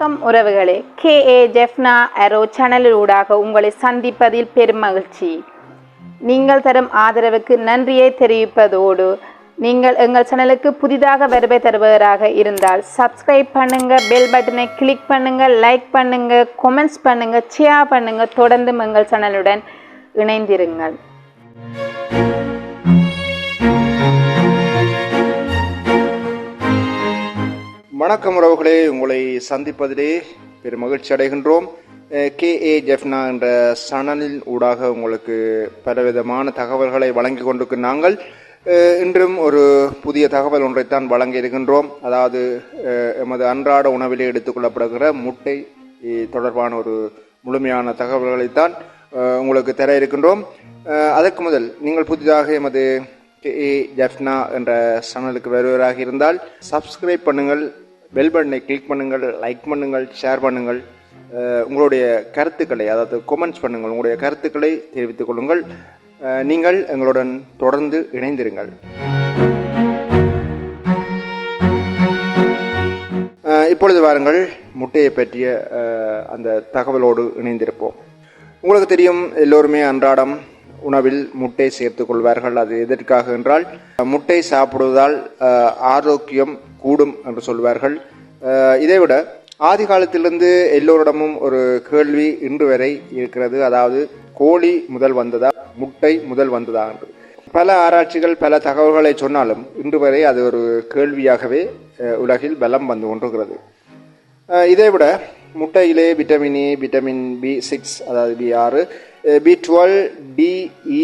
வணக்கம் உறவுகளே. கே. ஏ. ஜெஃப்னா அரோ சேனலிலூடாக உங்களை சந்திப்பதில் பெருமகிழ்ச்சி நீங்கள் தரும் ஆதரவுக்கு நன்றியை தெரிவிப்பதோடு நீங்கள் எங்கள் சேனலுக்கு புதிதாக வருகை தருபவராக இருந்தால் சப்ஸ்கிரைப் பண்ணுங்கள் பெல் பட்டனை கிளிக் பண்ணுங்கள் லைக் பண்ணுங்கள் கொமெண்ட்ஸ் பண்ணுங்கள் ஷேர் பண்ணுங்கள் தொடர்ந்து எங்கள் சேனலுடன் இணைந்திருங்கள். வணக்கம் உறவுகளே. உங்களை சந்திப்பதிலே பெரும் மகிழ்ச்சி அடைகின்றோம். கே. ஏ. ஜெஃப்னா என்ற சனலின் ஊடாக உங்களுக்கு பலவிதமான தகவல்களை வழங்கி கொண்டிருக்கும் நாங்கள். இன்றும் ஒரு புதிய தகவல் ஒன்றைத்தான் வழங்கி இருக்கின்றோம். அதாவது எமது அன்றாட உணவிலே எடுத்துக்கொள்ளப்படுகிற முட்டை தொடர்பான ஒரு முழுமையான தகவல்களைத்தான் உங்களுக்கு தர இருக்கின்றோம். அதற்கு முதல் நீங்கள் புதிதாக எமது ஏ. ஜெஃப்னா என்ற சேனலுக்கு வருவராக இருந்தால் சப்ஸ்கிரைப் பண்ணுங்கள். பெல் பட்டனை கிளிக் பண்ணுங்கள் லைக் பண்ணுங்கள் ஷேர் பண்ணுங்கள். உங்களுடைய கருத்துக்களை அதாவது கொமெண்ட்ஸ் பண்ணுங்கள் உங்களுடைய கருத்துக்களை தெரிவித்துக் கொள்ளுங்கள். நீங்கள் எங்களுடன் தொடர்ந்து இணைந்திருங்கள். இப்பொழுது வாருங்கள் முட்டையை பற்றிய அந்த தகவலோடு இணைந்திருப்போம். உங்களுக்கு தெரியும் எல்லோருமே அன்றாடம் உணவில் முட்டை சேர்த்துக் கொள்வார்கள். அது எதற்காக என்றால் முட்டை சாப்பிடுவதால் ஆரோக்கியம் கூடும் என்று சொல்வார்கள். இதைவிட ஆதி காலத்திலிருந்து எல்லோரிடமும் ஒரு கேள்வி இன்று வரை இருக்கிறது. அதாவது கோழி முதல் வந்ததா முட்டை முதல் வந்ததா என்று. பல ஆராய்ச்சிகள் பல தகவல்களை சொன்னாலும் இன்று வரை அது ஒரு கேள்வியாகவே உலகில் பலம் வந்து கொண்டிருக்கிறது. இதைவிட இதை விட முட்டையிலே vitamin A vitamin B six அதாவது பி ஆறு பி டுவெல் டிஇ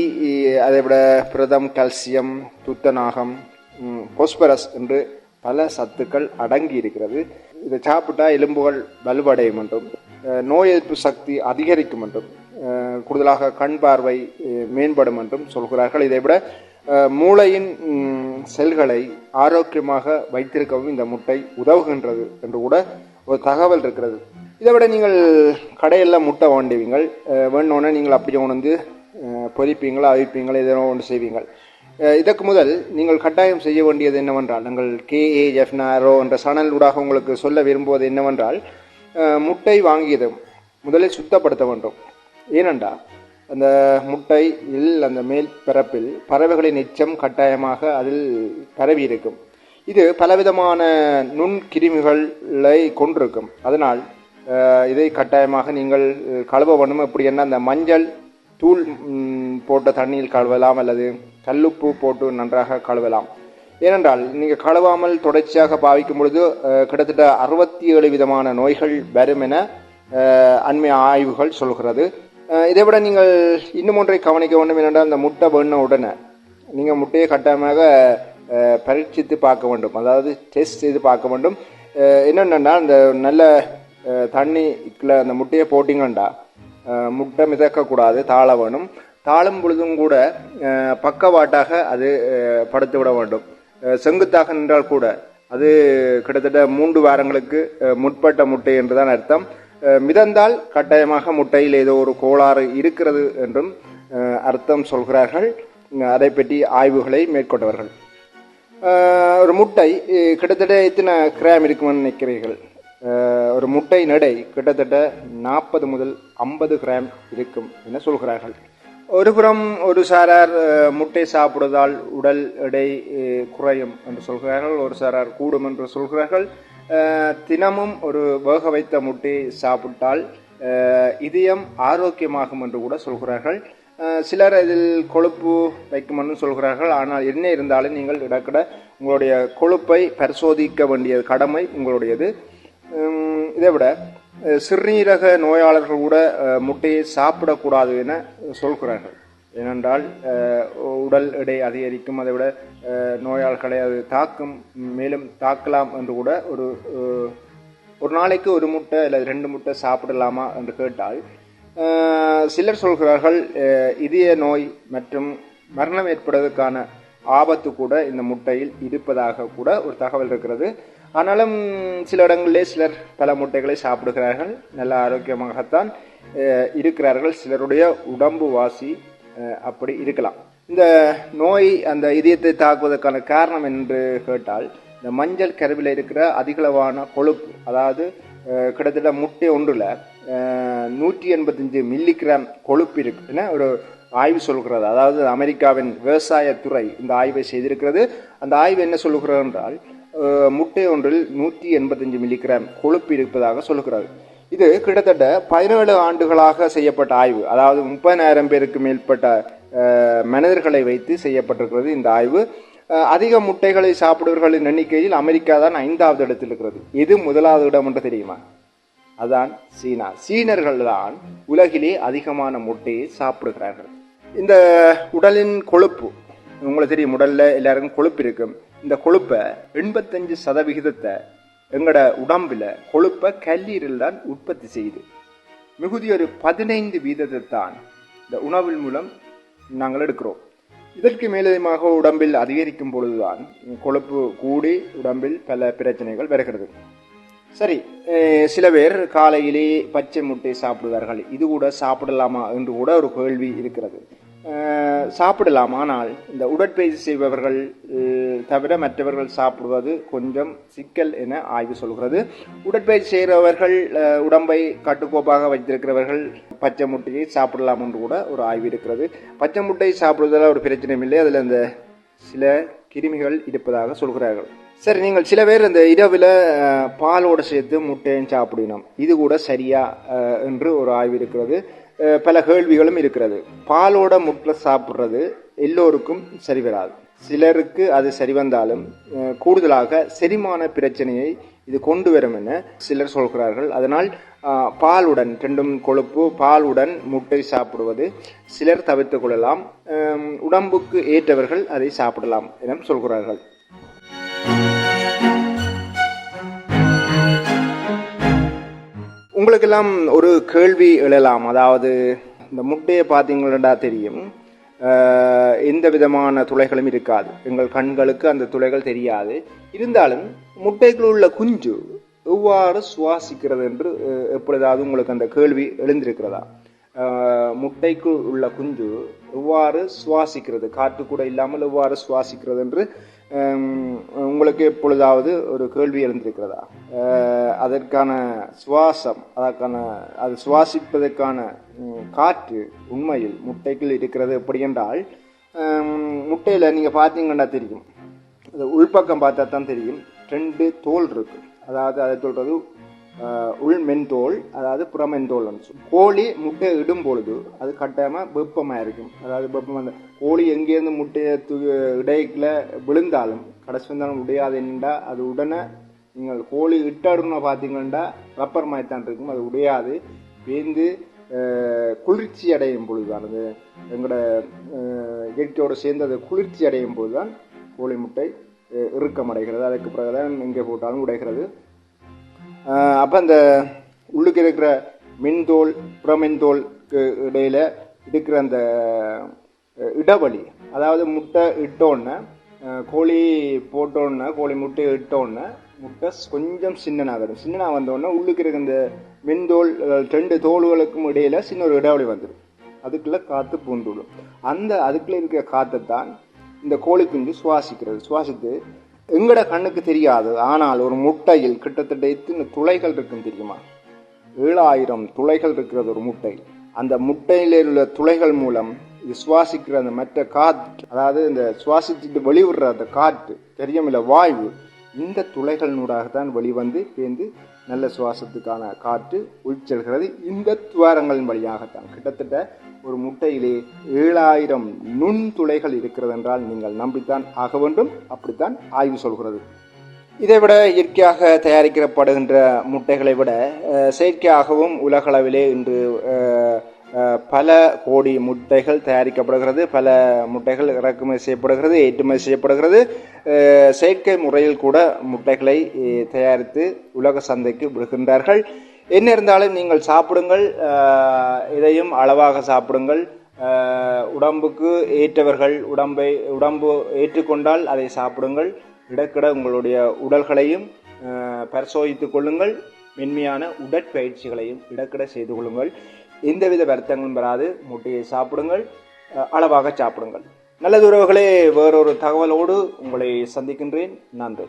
அதை விட பிரதம் கால்சியம் துத்தநாகம் பொஸ்பரஸ் என்று பல சத்துக்கள் அடங்கி இருக்கிறது இதை சாப்பிட்டா எலும்புகள் வலுவடையும் என்றும் நோய் எதிர்ப்பு சக்தி அதிகரிக்கும் என்றும் கூடுதலாக கண் பார்வை மேம்படும் என்றும் சொல்கிறார்கள். இதை விட மூளையின் செல்களை ஆரோக்கியமாக வைத்திருக்கவும் இந்த முட்டை உதவுகின்றது என்று கூட ஒரு தகவல் இருக்கிறது. இதை விட நீங்கள் கடையில் முட்டை வாண்டுவீங்கள். வேணுன்னே நீங்கள் அப்படியே உணர்ந்து பொரிப்பீங்களா அவிப்பீங்களா எதோ ஒன்று செய்வீங்கள். இதற்கு முதல் நீங்கள் கட்டாயம் செய்ய வேண்டியது என்னவென்றால் நாங்கள் கேஏஎஃப் நாரோ என்ற சேனல் ஊடாக உங்களுக்கு சொல்ல விரும்புவது என்னவென்றால் முட்டை வாங்கியதும் முதலில் சுத்தப்படுத்த வேண்டும். ஏனென்றால் அந்த முட்டையில் அந்த மேல் பிறப்பில் பறவைகளின் எச்சம் கட்டாயமாக அதில் பரவி இருக்கும் இது பலவிதமான நுண் கிருமிகளை கொண்டிருக்கும். அதனால் இதை கட்டாயமாக நீங்கள் கழுவ வேண்டும். எப்படி என்ன அந்த மஞ்சள் தூள் போட்ட தண்ணியில் கழுவலாம் அல்லது கல்லுப்பு போட்டு நன்றாக கழுவலாம். ஏனென்றால் நீங்கள் கழுவாமல் தொடர்ச்சியாக பாவிக்கும் பொழுது கிட்டத்தட்ட அறுபத்தி ஏழு விதமான நோய்கள் வரும் என அண்மை ஆய்வுகள் சொல்கிறது. இதை விட நீங்கள் இன்னும் ஒன்றை கவனிக்க வேண்டும் என்னென்றால் அந்த முட்டை வேண உடனே நீங்கள் முட்டையை கட்டாயமாக பரீட்சித்து பார்க்க வேண்டும். அதாவது டெஸ்ட் செய்து பார்க்க வேண்டும். என்னென்னா அந்த நல்ல தண்ணிக்குள்ள அந்த முட்டையை போட்டிங்கண்டா முட்டை மிதக்கக்கூடாது தாழ வேணும் தாழும் பொழுதும் கூட பக்கவாட்டாக அது படுத்து விட வேண்டும் செங்குத்தாக நின்றால் கூட அது கிட்டத்தட்ட மூன்று வாரங்களுக்கு முற்பட்ட முட்டை என்றுதான் அர்த்தம் மிதந்தால் கட்டாயமாக முட்டையில் ஏதோ ஒரு கோளாறு இருக்கிறது என்றும் அர்த்தம் சொல்கிறார்கள் அதை பற்றி ஆய்வுகளை மேற்கொண்டவர்கள் ஒரு முட்டை கிட்டத்தட்ட எத்தனை கிராம் இருக்குமென்னு நினைக்கிறீர்கள் ஒரு முட்டை நடை கிட்டத்தட்ட நாற்பது முதல் ஐம்பது கிராம் இருக்கும் என சொல்கிறார்கள். ஒரு புறம் ஒரு சாரார் முட்டை சாப்பிடுவதால் உடல் எடை குறையும் என்று சொல்கிறார்கள். ஒரு சாரார் கூடும் என்று சொல்கிறார்கள். தினமும் ஒரு வேக வைத்த முட்டை சாப்பிட்டால் இதயம் ஆரோக்கியமாகும் என்று கூட சொல்கிறார்கள். சிலர் இதில் கொழுப்பு வைக்குமென்று சொல்கிறார்கள். ஆனால் என்ன இருந்தாலும் நீங்கள் இடக்கிட உங்களுடைய கொழுப்பை பரிசோதிக்க வேண்டிய கடமை உங்களுடையது. இதை விட சிறுநீரக நோயாளர்கள் கூட முட்டையை சாப்பிடக்கூடாது என சொல்கிறார்கள். ஏனென்றால் உடல் எடை அதிகரிக்கும் அதை விட நோயாளிகளை அது தாக்கும் மேலும் தாக்கலாம் என்று கூட ஒரு ஒரு நாளைக்கு ஒரு முட்டை அல்லது ரெண்டு முட்டை சாப்பிடலாமா என்று கேட்டால் சிலர் சொல்கிறார்கள் இதய நோய் மற்றும் மரணம் ஏற்படுவதற்கான ஆபத்து கூட இந்த முட்டையில் இருப்பதாக கூட ஒரு தகவல் இருக்கிறது. ஆனாலும் சில இடங்களிலே சிலர் பல முட்டைகளை சாப்பிடுகிறார்கள். நல்ல ஆரோக்கியமாகத்தான் இருக்கிறார்கள். சிலருடைய உடம்பு வாசி அப்படி இருக்கலாம். இந்த நோய் அந்த இதயத்தை தாக்குவதற்கான காரணம் என்று கேட்டால் இந்த மஞ்சள் கருவில் இருக்கிற அதிகளவான கொழுப்பு அதாவது கிட்டத்தட்ட முட்டை ஒன்றில் நூற்றி எண்பத்தஞ்சு மில்லிகிராம் கொழுப்பு இருக்குன்னா ஒரு ஆய்வு சொல்கிறது. அதாவது அமெரிக்காவின் விவசாயத்துறை இந்த ஆய்வை செய்திருக்கிறது. அந்த ஆய்வு என்ன சொல்லுகிறது என்றால் முட்டை ஒன்றில் நூற்றி எண்பத்தஞ்சு மில்லிகிராம் கொழுப்பு இருப்பதாக சொல்லுகிறது. இது கிட்டத்தட்ட பதினேழு ஆண்டுகளாக செய்யப்பட்ட ஆய்வு. அதாவது முப்பதாயிரம் பேருக்கு மேற்பட்ட மனிதர்களை வைத்து செய்யப்பட்டிருக்கிறது இந்த ஆய்வு. அதிக முட்டைகளை சாப்பிடுவர்களின் எண்ணிக்கையில் அமெரிக்கா தான் ஐந்தாவது இடத்தில் இருக்கிறது. எது முதலாவது இடம் என்று தெரியுமா? அதான் சீனா. சீனர்கள் தான் உலகிலே அதிகமான முட்டையை சாப்பிடுகிறார்கள். இந்த உடலின் கொழுப்பு உங்களுக்கு தெரியும் உடல்ல எல்லாருக்கும் கொழுப்பு இருக்கும் இந்த கொழுப்பை எண்பத்தஞ்சு சதவிகிதத்தை எங்களோட உடம்புல கொழுப்பை கல்லீரல் தான் உற்பத்தி செய்யுது. மிகுதி ஒரு பதினைந்து வீதத்தை தான் இந்த உணவின் மூலம் நாங்கள் எடுக்கிறோம். இதற்கு மேலதிகமாக உடம்பில் அதிகரிக்கும் பொழுதுதான் கொழுப்பு கூடி உடம்பில் பல பிரச்சனைகள் வருகிறது. சரி சில பேர் காலையிலே பச்சை முட்டை சாப்பிடுவார்கள். இது கூட சாப்பிடலாமா என்று கூட ஒரு கேள்வி இருக்கிறது. சாப்பிடலாம். ஆனால் இந்த உடற்பயிற்சி செய்பவர்கள் தவிர மற்றவர்கள் சாப்பிடுவது கொஞ்சம் சிக்கல் என ஆய்வு சொல்கிறது. உடற்பயிற்சி செய்கிறவர்கள் உடம்பை கட்டுக்கோப்பாக வைத்திருக்கிறவர்கள் பச்சை முட்டையை சாப்பிடலாம் என்று கூட ஒரு ஆய்வு இருக்கிறது. பச்சை முட்டை சாப்பிடுவதில் ஒரு பிரச்சனையும் இல்லை. அதில் இந்த சில கிருமிகள் இருப்பதாக சொல்கிறார்கள். சரி நீங்கள் சில பேர் இந்த இரவில் பாலோடு சேர்த்து முட்டையும் சாப்பிடணும். இது கூட சரியா என்று ஒரு ஆய்வு இருக்கிறது. பல கேள்விகளும் இருக்கிறது. பாலோட முட்டை சாப்பிட்றது எல்லோருக்கும் சரி வராது. சிலருக்கு அது சரி வந்தாலும் கூடுதலாக செரிமான பிரச்சனையை இது கொண்டு வரும் என சிலர் சொல்கிறார்கள். அதனால் பாலுடன் ரெண்டும் கொழுப்பு பாலுடன் முட்டை சாப்பிடுவது சிலர் தவிர்த்து கொள்ளலாம். உடம்புக்கு ஏற்றவர்கள் அதை சாப்பிடலாம் என சொல்கிறார்கள். உங்களுக்கெல்லாம் ஒரு கேள்வி எழலாம். அதாவது இந்த முட்டையை பார்த்தீங்களா தெரியும். எந்த விதமான துளைகளும் இருக்காது. எங்கள் கண்களுக்கு அந்த துளைகள் தெரியாது. இருந்தாலும் முட்டைக்குள் உள்ள குஞ்சு எவ்வாறு சுவாசிக்கிறது என்று எப்பொழுதாவது உங்களுக்கு அந்த கேள்வி எழுந்திருக்கிறதா? முட்டைக்குள் உள்ள குஞ்சு எவ்வாறு சுவாசிக்கிறது? காற்று கூட இல்லாமல் எவ்வாறு சுவாசிக்கிறது என்று உங்களுக்கு எப்பொழுதாவது ஒரு கேள்வி எழுந்திருக்கிறதா? அதற்கான சுவாசம் அதற்கான அது சுவாசிப்பதற்கான காற்று உண்மையில் முட்டைக்குள் இருக்கிறது எப்படி என்றால் முட்டையில் நீங்கள் பார்த்தீங்கன்னா தெரியும். அது உள்பக்கம் பார்த்தா தான் தெரியும். ரெண்டு தோல் இருக்கு. அதாவது அதை சொல்கிறது உள் மென்தோல் அதாவது புறமென்தோல் கோழி முட்டை இடும் பொழுது அது கட்டாயமாக வெப்பமாக இருக்கும் அதாவது வெப்பம் அந்த கோழி எங்கேருந்து முட்டையை து இடையில விழுந்தாலும் கடைசி வந்தாலும் உடையாது என்னண்டா அது உடனே நீங்கள் கோழி இட்டடுன்னு பார்த்தீங்கன்னா ரப்பர் மாதிரி தான் இருக்கும். அது உடையாது. வேந்து குளிர்ச்சி அடையும் பொழுதுதான். அது எங்களோட இயற்கையோடு சேர்ந்து அது குளிர்ச்சி அடையும் பொழுதுதான் கோழி முட்டை இறுக்கம் அடைகிறது அதுக்கு பிறகுதான் எங்கே போட்டாலும் உடைகிறது. அப்போ அந்த உள்ளுக்கு இருக்கிற மின்தோல் புறமின்தோலுக்கு இடையில் இருக்கிற அந்த இடவழி அதாவது முட்டை இட்டோன்னே கோழி போட்டோன்னே கோழி முட்டையை இட்டோன்னே முட்டை கொஞ்சம் சின்னனாக வரும். சின்னனாக வந்தோடனே உள்ளுக்கு இருக்கிற இந்த மின்தோல் ரெண்டு தோல்களுக்கும் இடையில சின்ன ஒரு இடைவெளி வந்துடும் அதுக்குள்ள காற்று பூந்துவிடும். அந்த அதுக்குள்ளே இருக்கிற காற்றை தான் இந்த கோழி குஞ்சு சுவாசிக்கிறது. சுவாசித்து எங்கட கண்ணுக்கு தெரியாது. ஆனால் ஒரு முட்டையில் கிட்டத்தட்ட எத்தனை துளைகள் இருக்கும் தெரியுமா? ஏழாயிரம் துளைகள் இருக்கிறது ஒரு முட்டை அந்த முட்டையில் உள்ள துளைகள் மூலம் இது சுவாசிக்கிற அந்த மற்ற காற்று அதாவது இந்த சுவாசிச்சுட்டு வெளிவிடுற அந்த காற்று தெரியுமில்ல வாய்வு இந்த துளைகளினூடாகத்தான் வெளிவந்து பேந்து நல்ல சுவாசத்துக்கான காற்று உள்செல்கிறது இந்த துவாரங்களின் வழியாகத்தான். கிட்டத்தட்ட ஒரு முட்டையிலே ஏழாயிரம் நுண்துளைகள் இருக்கிறது என்றால் நீங்கள் நம்பித்தான் ஆக வேண்டும். அப்படித்தான் ஆய்வு சொல்கிறது. இதை விட இயற்கையாக தயாரிக்கப்படுகின்ற முட்டைகளை விட செயற்கையாகவும் உலகளவிலே இன்று பல கோடி முட்டைகள் தயாரிக்கப்படுகிறது. பல முட்டைகள் இறக்குமதி செய்யப்படுகிறது ஏற்றுமதி செய்யப்படுகிறது. செயற்கை முறையில் கூட முட்டைகளை தயாரித்து உலக சந்தைக்கு விடுகின்றார்கள். என்ன இருந்தாலும் நீங்கள் சாப்பிடுங்கள் இதையும் அளவாக சாப்பிடுங்கள். உடம்புக்கு ஏற்றவர்கள் உடம்பை உடம்பு ஏற்றுக்கொண்டால் அதை சாப்பிடுங்கள். இடக்கிட உங்களுடைய உடல்களையும் அஹ், பரிசோதித்துக் கொள்ளுங்கள். மென்மையான உடற்பயிற்சிகளையும் இடக்கிட செய்து கொள்ளுங்கள். எந்தவித வருத்தங்களும் வராது. முட்டையை சாப்பிடுங்கள் அளவாக சாப்பிடுங்கள். நல்லது உறவுகளே வேறொரு தகவலோடு உங்களை சந்திக்கின்றேன். நன்றி.